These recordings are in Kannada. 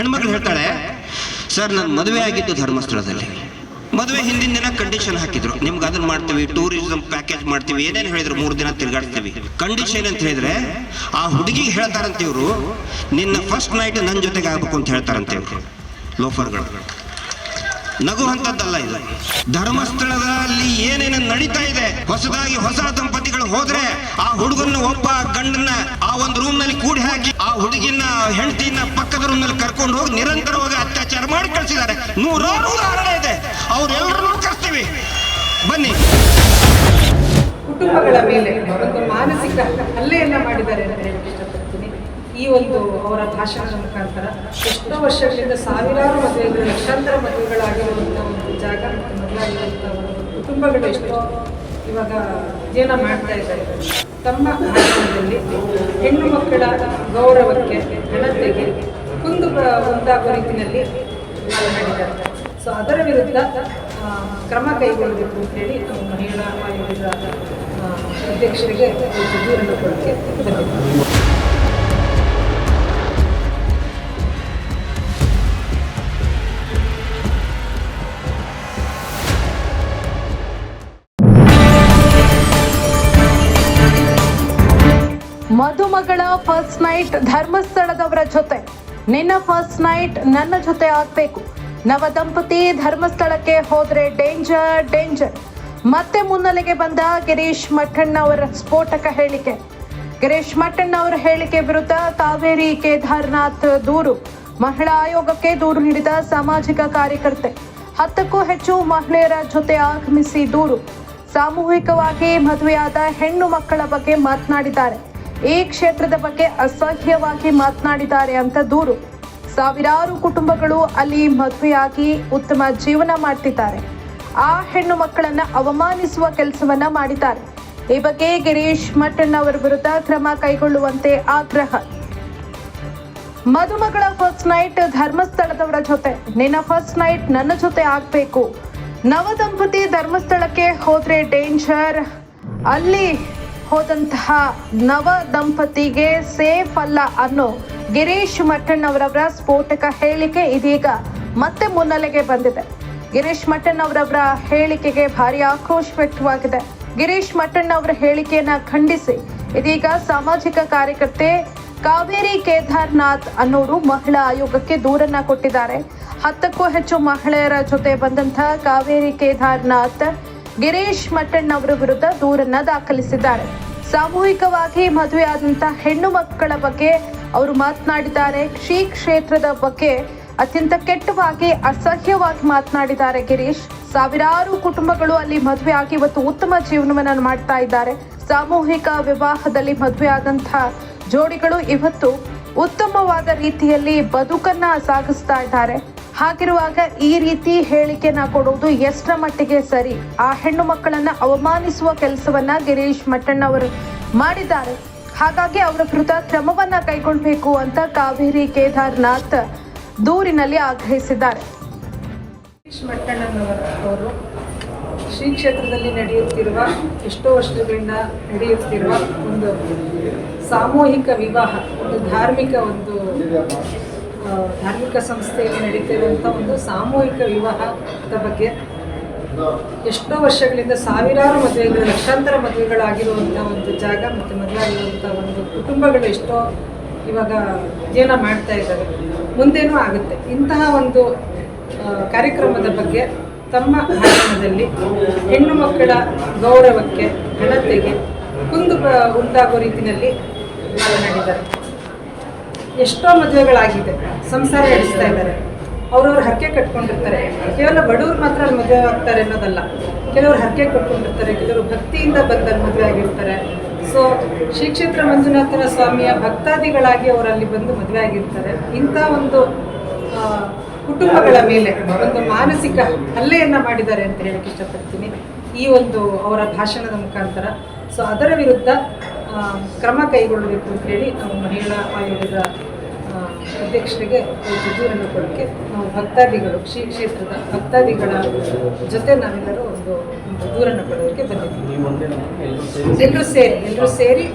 ಹೆಣ್ಮಕ್ಳು ಹೇಳ್ತಾಳೆ, ಸರ್, ನಾನು ಮದುವೆ ಆಗಿದ್ದು ಧರ್ಮಸ್ಥಳದಲ್ಲಿ. ಮದುವೆ ಹಿಂದಿನ ದಿನ ಕಂಡೀಷನ್ ಹಾಕಿದ್ರು. ನಿಮ್ಗೆ ಅದನ್ನ ಮಾಡ್ತೀವಿ ಟೂರಿಸಂ ಪ್ಯಾಕೇಜ್ ಮಾಡ್ತೀವಿ, ಏನೇನು ಹೇಳಿದ್ರು ಮೂರು ದಿನ ತಿರ್ಗಾಡ್ತೀವಿ. ಕಂಡೀಷನ್ ಅಂತ ಹೇಳಿದ್ರೆ, ಆ ಹುಡುಗಿಗೆ ಹೇಳ್ತಾರಂತೆ ಇವರು, ನಿನ್ನ ಫಸ್ಟ್ ನೈಟ್ ನನ್ನ ಜೊತೆಗೆ ಆಗ್ಬೇಕು ಅಂತ ಹೇಳ್ತಾರಂತೆ ಇವರು ಲೋಫರ್ಗಳು ನಗುವಂಥದ್ದಲ್ಲ ಇದು. ಧರ್ಮಸ್ಥಳದಲ್ಲಿ ಏನೇನು ನಡೀತಾ ಇದೆ. ಹೊಸದಾಗಿ ಹೊಸ ದಂಪತಿಗಳು ಹೋದ್ರೆ ಆ ಹುಡುಗನ ಒಬ್ಬ ಗಂಡನ್ನ ಆ ಒಂದು ರೂಮ್ನಲ್ಲಿ ಕೂಡಿ ಹಾಕಿ ಆ ಹುಡುಗಿನ ಹೆಂಡತಿನ ಪಕ್ಕದ ರೂಮ್ನಲ್ಲಿ ಕರ್ಕೊಂಡು ಹೋಗಿ ನಿರಂತರವಾಗಿ ಅತ್ಯಾಚಾರ ಮಾಡಿ ಕಳಿಸಿದ್ದಾರೆ. ನೂರಾರು ಉದಾಹರಣೆ ಇದೆ. ಅವರೆಲ್ಲರನ್ನೂ ಕರ್ತೀವಿ ಬನ್ನಿ. ಕುಟುಂಬಗಳ ಮೇಲೆ ಒಂದು ಮಾನಸಿಕ ಹಲ್ಲೆಯನ್ನ ಮಾಡಿದ್ದಾರೆ ಅಂತ ಹೇಳಕ್ ಇಷ್ಟಪಡ್ತೀನಿ. ಈ ಒಂದು ಅವರ ಭಾಷಣದ ಮುಖಾಂತರ ಎಷ್ಟೋ ವರ್ಷಗಳಿಂದ ಸಾವಿರಾರು ಮದುವೆಗಳು, ಲಕ್ಷಾಂತರ ಮದುವೆಗಳಾಗಿರುವಂಥ ಒಂದು ಜಾಗ ಮತ್ತು ಮದುವೆಯಾಗಿರುವಂಥ ಒಂದು ಕುಟುಂಬಗಳು ಎಷ್ಟೋ ಇವಾಗ ಜೀವನ ಮಾಡ್ತಾ ಇದ್ದಾರೆ. ತಮ್ಮ ಭಾಷಣದಲ್ಲಿ ಹೆಣ್ಣು ಮಕ್ಕಳ ಗೌರವಕ್ಕೆ ಘನತೆಗೆ ಕುಂದು ಉಂಟಾಗುವ ರೀತಿಯಲ್ಲಿ ಮಾಡಿದ್ದಾರೆ ಸೊ ಅದರ ವಿರುದ್ಧ ಕ್ರಮ ಕೈಗೊಳ್ಳಬೇಕು ಅಂತೇಳಿ ಹೇಳಿ ಮಹಿಳಾ ಆಯೋಗದ ಅಧ್ಯಕ್ಷರಿಗೆ ದೂರನ್ನು ಕೊಡೋಕ್ಕೆ ಮದುಮಗಳ ಫಸ್ಟ್ ನೈಟ್ ಧರ್ಮಸ್ಥಳದವರ ಜೊತೆ. ನಿನ್ನ ಫಸ್ಟ್ ನೈಟ್ ನನ್ನ ಜೊತೆ ಆಗ್ಬೇಕು. ನವ ದಂಪತಿ ಧರ್ಮಸ್ಥಳಕ್ಕೆ ಹೋದ್ರೆ ಡೇಂಜರ್ ಡೇಂಜರ್ ಮತ್ತೆ ಮುನ್ನೆಲೆಗೆ ಬಂದ ಗಿರೀಶ್ ಮಠಣ್ಣ ಅವರ ಸ್ಫೋಟಕ ಹೇಳಿಕೆ. ಗಿರೀಶ್ ಮಠಣ್ಣ ಅವರ ಹೇಳಿಕೆ ವಿರುದ್ಧ ಕಾವೇರಿ ಕೇದಾರ್ನಾಥ್ ದೂರು. ಮಹಿಳಾ ಆಯೋಗಕ್ಕೆ ದೂರು ನೀಡಿದ ಸಾಮಾಜಿಕ ಕಾರ್ಯಕರ್ತೆ. ಹತ್ತಕ್ಕೂ ಹೆಚ್ಚು ಮಹಿಳೆಯರ ಜೊತೆ ಆಗಮಿಸಿ ದೂರು. ಸಾಮೂಹಿಕವಾಗಿ ಮದುವೆಯಾದ ಹೆಣ್ಣು ಮಕ್ಕಳ ಬಗ್ಗೆ ಮಾತನಾಡಿದ್ದಾರೆ. ಈ ಕ್ಷೇತ್ರದ ಬಗ್ಗೆ ಅಸಹ್ಯವಾಗಿ ಮಾತನಾಡಿದ್ದಾರೆ ಅಂತ ದೂರು. ಸಾವಿರಾರು ಕುಟುಂಬಗಳು ಅಲ್ಲಿ ಮದುವೆಯಾಗಿ ಉತ್ತಮ ಜೀವನ ಮಾಡ್ತಿದ್ದಾರೆ. ಆ ಹೆಣ್ಣು ಮಕ್ಕಳನ್ನ ಅವಮಾನಿಸುವ ಕೆಲಸವನ್ನ ಮಾಡಿದ್ದಾರೆ. ಈ ಬಗ್ಗೆ ಗಿರೀಶ್ ಮಟ್ಟಣ್ಣ ಅವರ ವಿರುದ್ಧ ಕ್ರಮ ಕೈಗೊಳ್ಳುವಂತೆ ಆಗ್ರಹ. ಮದುಮಗಳ ಫಸ್ಟ್ ನೈಟ್ ಧರ್ಮಸ್ಥಳದವರ ಜೊತೆ. ನಿನ್ನ ಫಸ್ಟ್ ನೈಟ್ ನನ್ನ ಜೊತೆ ಆಗ್ಬೇಕು. ನವ ದಂಪತಿ ಧರ್ಮಸ್ಥಳಕ್ಕೆ ಹೋದ್ರೆ ಡೇಂಜರ್. ಅಲ್ಲಿ ಹೋದಂತಹ ನವ ದಂಪತಿಗೆ ಸೇಫ್ ಅಲ್ಲ ಅನ್ನೋ ಗಿರೀಶ್ ಮಠಣ್ ಅವರವರ ಸ್ಫೋಟಕ ಹೇಳಿಕೆ ಇದೀಗ ಮತ್ತೆ ಮುನ್ನೆಲೆಗೆ ಬಂದಿದೆ. ಗಿರೀಶ್ ಮಠಣ್ ಅವರವರ ಹೇಳಿಕೆಗೆ ಭಾರಿ ಆಕ್ರೋಶ ವ್ಯಕ್ತವಾಗಿದೆ. ಗಿರೀಶ್ ಮಠಣ್ ಅವರ ಹೇಳಿಕೆಯನ್ನ ಖಂಡಿಸಿ ಇದೀಗ ಸಾಮಾಜಿಕ ಕಾರ್ಯಕರ್ತೆ ಕಾವೇರಿ ಕೇದಾರ್ನಾಥ್ ಅನ್ನೋರು ಮಹಿಳಾ ಆಯೋಗಕ್ಕೆ ದೂರನ್ನ ಕೊಟ್ಟಿದ್ದಾರೆ. ಹತ್ತಕ್ಕೂ ಹೆಚ್ಚು ಮಹಿಳೆಯರ ಜೊತೆ ಬಂದಂತಹ ಕಾವೇರಿ ಕೇದಾರ್ನಾಥ್ ಗಿರೀಶ್ ಮಟ್ಟಣ್ಣ ಅವರ ವಿರುದ್ಧ ದೂರನ್ನ ದಾಖಲಿಸಿದ್ದಾರೆ. ಸಾಮೂಹಿಕವಾಗಿ ಮದುವೆಯಾದಂತಹ ಹೆಣ್ಣು ಮಕ್ಕಳ ಬಗ್ಗೆ ಅವರು ಮಾತನಾಡಿದ್ದಾರೆ. ಶ್ರೀ ಕ್ಷೇತ್ರದ ಬಗ್ಗೆ ಅತ್ಯಂತ ಕೆಟ್ಟವಾಗಿ, ಅಸಹ್ಯವಾಗಿ ಮಾತನಾಡಿದ್ದಾರೆ ಗಿರೀಶ್. ಸಾವಿರಾರು ಕುಟುಂಬಗಳು ಅಲ್ಲಿ ಮದುವೆ ಆಗಿ ಇವತ್ತು ಉತ್ತಮ ಜೀವನವನ್ನು ಮಾಡ್ತಾ ಇದ್ದಾರೆ. ಸಾಮೂಹಿಕ ವಿವಾಹದಲ್ಲಿ ಮದುವೆ ಆದಂತಹ ಜೋಡಿಗಳು ಇವತ್ತು ಉತ್ತಮವಾದ ರೀತಿಯಲ್ಲಿ ಬದುಕನ್ನ ಸಾಗಿಸ್ತಾ ಇದ್ದಾರೆ. ಹಾಗಿರುವಾಗ ಈ ರೀತಿ ಹೇಳಿಕೆನ ಕೊಡುವುದು ಎಷ್ಟರ ಮಟ್ಟಿಗೆ ಸರಿ? ಆ ಹೆಣ್ಣು ಮಕ್ಕಳನ್ನ ಅವಮಾನಿಸುವ ಕೆಲಸವನ್ನ ಗಿರೀಶ್ ಮಟ್ಟಣ್ಣ ಅವರು ಮಾಡಿದ್ದಾರೆ. ಹಾಗಾಗಿ ಅವರ ವಿರುದ್ಧ ಕ್ರಮವನ್ನ ಕೈಗೊಳ್ಳಬೇಕು ಅಂತ ಕಾವೇರಿ ಕೇದಾರ್ನಾಥ್ ದೂರಿನಲ್ಲಿ ಆಗ್ರಹಿಸಿದ್ದಾರೆ. ಗಿರೀಶ್ ಮಟ್ಟಣ್ಣನವರು ಶ್ರೀ ಕ್ಷೇತ್ರದಲ್ಲಿ ನಡೆಯುತ್ತಿರುವ ಎಷ್ಟೋ ವರ್ಷಗಳಿಂದ ನಡೆಯುತ್ತಿರುವ ಒಂದು ಸಾಮೂಹಿಕ ವಿವಾಹ, ಒಂದು ಧಾರ್ಮಿಕ ಒಂದು ಧಾರ್ಮಿಕ ಸಂಸ್ಥೆಯಲ್ಲಿ ನಡೀತಿರುವಂಥ ಒಂದು ಸಾಮೂಹಿಕ ವಿವಾಹದ ಬಗ್ಗೆ ಎಷ್ಟೋ ವರ್ಷಗಳಿಂದ ಸಾವಿರಾರು ಮದುವೆಗಳು, ಲಕ್ಷಾಂತರ ಮದುವೆಗಳಾಗಿರುವಂಥ ಒಂದು ಜಾಗ ಮತ್ತು ಮದುವೆಯಾಗಿರುವಂಥ ಒಂದು ಕುಟುಂಬಗಳು ಎಷ್ಟೋ ಇವಾಗ ಜೀವನ ಮಾಡ್ತಾ ಇದ್ದಾರೆ. ಮುಂದೇನೂ ಆಗುತ್ತೆ. ಇಂತಹ ಒಂದು ಕಾರ್ಯಕ್ರಮದ ಬಗ್ಗೆ ತಮ್ಮ ಭಾಷಣದಲ್ಲಿ ಹೆಣ್ಣು ಮಕ್ಕಳ ಗೌರವಕ್ಕೆ ಘನತೆಗೆ ಕುಂದು ಉಂಟಾಗೋ ರೀತಿಯಲ್ಲಿ ಮಾತನಾಡಿದ್ದಾರೆ. ಎಷ್ಟೋ ಮದುವೆಗಳಾಗಿದೆ, ಸಂಸಾರ ನಡೆಸ್ತಾ ಇದ್ದಾರೆ. ಅವ್ರವ್ರ ಹಕ್ಕೆ ಕಟ್ಕೊಂಡಿರ್ತಾರೆ. ಕೇವಲ ಬಡವ್ರು ಮಾತ್ರ ಅಲ್ಲಿ ಮದುವೆ ಆಗ್ತಾರೆ ಅನ್ನೋದಲ್ಲ. ಕೆಲವರು ಹಕ್ಕೆ ಕಟ್ಕೊಂಡಿರ್ತಾರೆ, ಕೆಲವರು ಭಕ್ತಿಯಿಂದ ಬಂದಲ್ಲಿ ಮದುವೆ ಆಗಿರ್ತಾರೆ. ಸೊ ಶ್ರೀಕ್ಷೇತ್ರ ಮಂಜುನಾಥನ ಸ್ವಾಮಿಯ ಭಕ್ತಾದಿಗಳಾಗಿ ಅವರಲ್ಲಿ ಬಂದು ಮದುವೆ ಆಗಿರ್ತಾರೆ. ಇಂಥ ಒಂದು ಕುಟುಂಬಗಳ ಮೇಲೆ ಒಂದು ಮಾನಸಿಕ ಹಲ್ಲೆಯನ್ನು ಮಾಡಿದ್ದಾರೆ ಅಂತ ಹೇಳಕ್ಕೆ ಇಷ್ಟಪಡ್ತೀನಿ. ಈ ಒಂದು ಅವರ ಭಾಷಣದ ಮುಖಾಂತರ. ಸೊ ಅದರ ವಿರುದ್ಧ ಕ್ರಮ ಕೈಗೊಳ್ಳಬೇಕು ಅಂತ ಹೇಳಿ ನಾವು ಮಹಿಳಾ ಆಯೋಗದ ಅಧ್ಯಕ್ಷರಿಗೆ ದೂರನ್ನು ಕೊಡೋಕ್ಕೆ ನಾವು ಭಕ್ತಾದಿಗಳು, ಶ್ರೀ ಕ್ಷೇತ್ರದ ಭಕ್ತಾದಿಗಳ ಜೊತೆ ನಾವೆಲ್ಲರೂ ಒಂದು ದೂರನ್ನು ಕೊಡೋದಕ್ಕೆ ಬಂದಿದ್ದೀವಿ. ಎಲ್ಲರೂ ಸೇರಿ ಎಲ್ಲರೂ ಸೇರಿ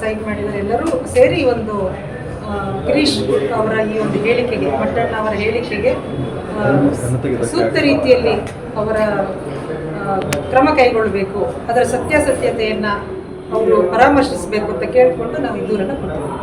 ಸೈನ್ ಮಾಡಿದರೆ ಎಲ್ಲರೂ ಸೇರಿ ಒಂದು ಗಿರೀಶ್ ಅವರ ಈ ಒಂದು ಹೇಳಿಕೆಗೆ ಮಟ್ಟಣ್ಣ ಅವರ ಹೇಳಿಕೆಗೆ ಸೂಕ್ತ ರೀತಿಯಲ್ಲಿ ಅವರ ಕ್ರಮ ಕೈಗೊಳ್ಳಬೇಕು. ಅದರ ಸತ್ಯಾಸತ್ಯತೆಯನ್ನು ಅವರು ಪರಾಮರ್ಶಿಸಬೇಕು ಅಂತ ಕೇಳಿಕೊಂಡು ನಾವು ಈ ದೂರನ್ನು ಕೊಟ್ಟಿದ್ದೀವಿ